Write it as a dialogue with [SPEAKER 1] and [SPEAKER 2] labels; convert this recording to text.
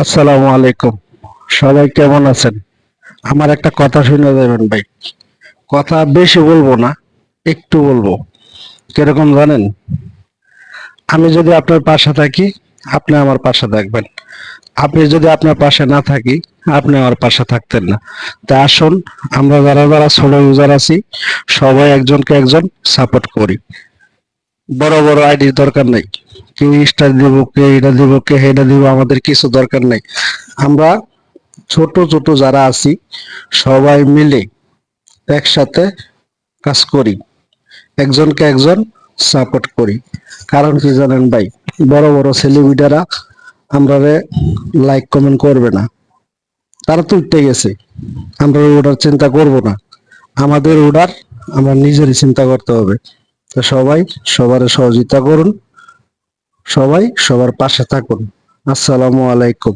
[SPEAKER 1] আসসালামু আলাইকুম। সবাই কেমন আছেন? আমার একটা কথা শুনে যাবেন ভাই। কথা বেশি বলব না, একটু বলব। কীরকম জানেন? আমি যদি আপনার পাশে থাকি, আপনি আমার পাশে থাকবেন। আপনি যদি আপনার পাশে না থাকি, আপনি আমার পাশে থাকতেন না। তা আসুন, আমরা যারা যারা ছোট ইউজার আছি, সবাই একজনকে একজন সাপোর্ট করি। বড় বড় আইডির দরকার নেই। কেউ স্টার দিব, কে এটা দিব, কে এটা দিব, আমাদের কিছু দরকার নেই। আমরা ছোট ছোট যারা আছি, সবাই মিলে একসাথে কাজ করি। একজনকে একজন সাপোর্ট করি। কারণ কি জানেন ভাই, বড় বড় সেলিব্রিটিরা আমরা লাইক কমেন্ট করবে না। তারা তো উঠতে গেছে। আমরা ওটার চিন্তা করব না। আমাদের ওটার আমরা নিজেরই চিন্তা করতে হবে। তো সবাই সবার সহযোগিতা করুন। সবাই সবার পাশে থাকুন। আসসালামু আলাইকুম।